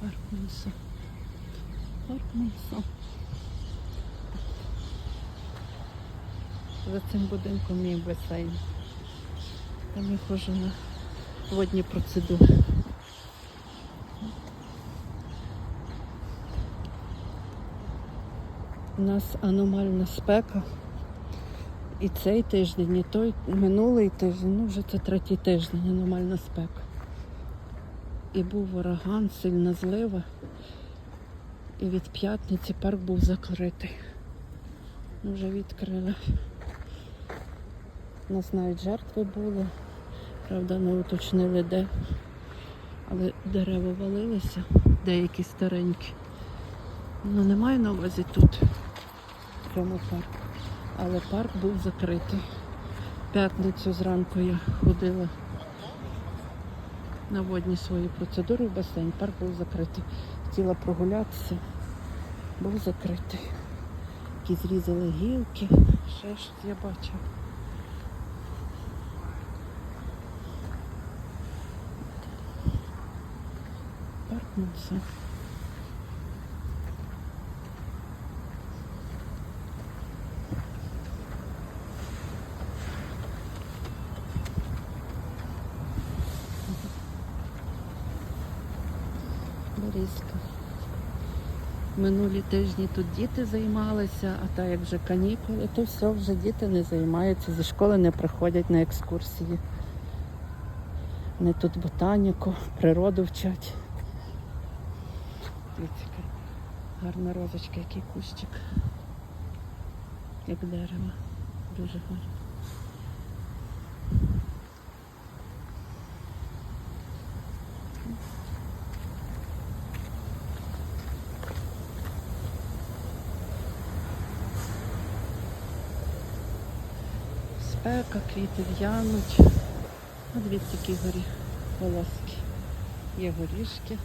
Парк Монсо. Парк Монсо. За цим будинком мій басейн. Там я ходжу на водні процедури. У нас аномальна спека. І цей тиждень, і той минулий тиждень, ну вже це третій тиждень аномальна спека. І був ураган, сильна злива. І від п'ятниці парк був закритий. Вже відкрили. У нас навіть жертви були. Правда, не уточнили де. Але дерева валилися, деякі старенькі. Ну, немає на увазі тут, в цьому парку. Але парк був закритий. П'ятницю зранку я ходила на водні свої процедури в басейн. Парк був закритий. Хотіла прогулятися, був закритий. Які зрізали гілки, ще щось я бачила. Парк Монсе. Борізька. Минулі тижні тут діти займалися, а так як вже канікули, то все, вже діти не займаються, зі школи не приходять на екскурсії. Вони тут ботаніку, природу вчать. Дивіться, гарна розочка, який кущик. Як дерево. Дуже гарно. Спека, квіти в'януть. А дивіться, який горіх волоски. Є горішки.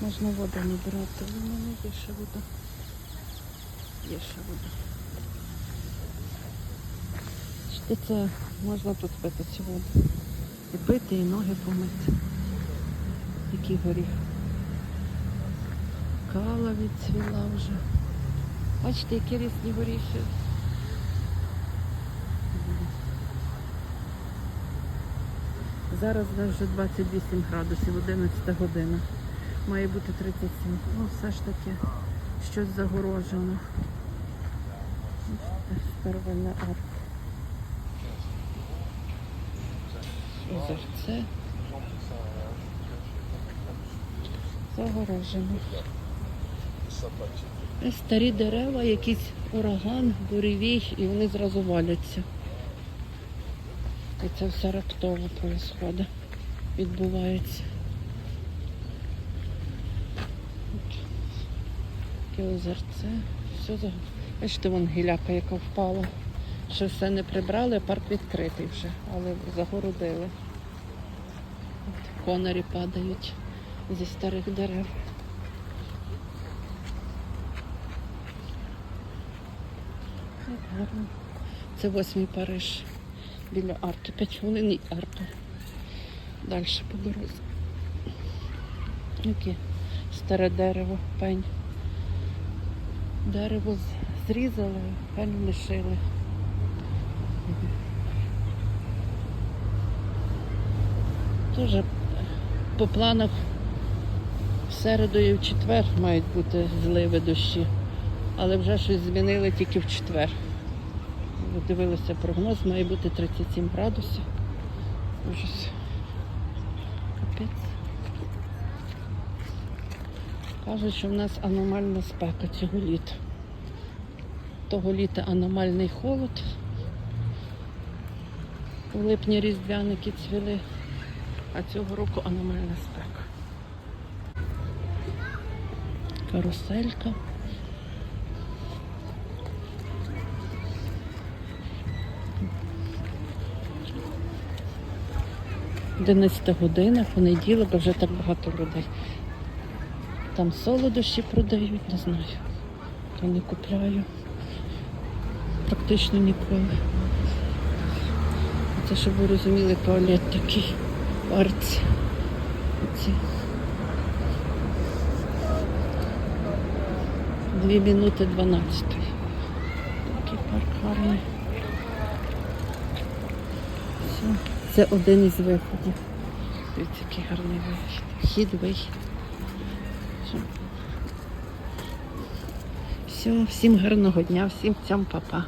Можна воду не брати, але мене є ще вода. Є ще вода. Чи це можна тут пити цю воду? І пити, і ноги помити. Який горіх. Кала відцвіла вже. Бачите, які різні горіхи. Зараз вже 28 градусів, 11 година. Має бути 37. Ну, все ж таки щось загорожено. Старовинна арка. Озерце. Загорожено. Старі дерева, якийсь ураган, буревій, і вони зразу валяться. І це все раптово відбувається. От. Таке озерце. Все за... Бачите, вон гіляка, яка впала. Ще все не прибрали, парк відкритий вже, але загородили. От Конарі падають зі старих дерев. Як гарно. Це восьмий Париж біля арки. П'ять хвилин і арка. Далі по дорозі. Яке старе дерево, пень. Дерево зрізали, пень лишили. Тоже по планах в середу і в четвер мають бути зливи дощі, але вже щось змінили тільки в четвер. Дивилися прогноз, має бути 37 градусів. Ужас. Кажуть, що в нас аномальна спека цього літа. Того літа аномальний холод. У липні різдвяники цвіли, а цього року аномальна спека. Каруселька. Одинадцята година, понеділок, а вже так багато людей. Там солодощі продають, не знаю. То не купляю. Практично ніколи. Це, щоб ви розуміли, туалет такий в арці. Оці. Дві минути 12. Такий парк гарний. Все. Це один із виходів. Дивіться, який гарний вихід. Вхід, вихід. Все. Всім гарного дня, всім цьому папа.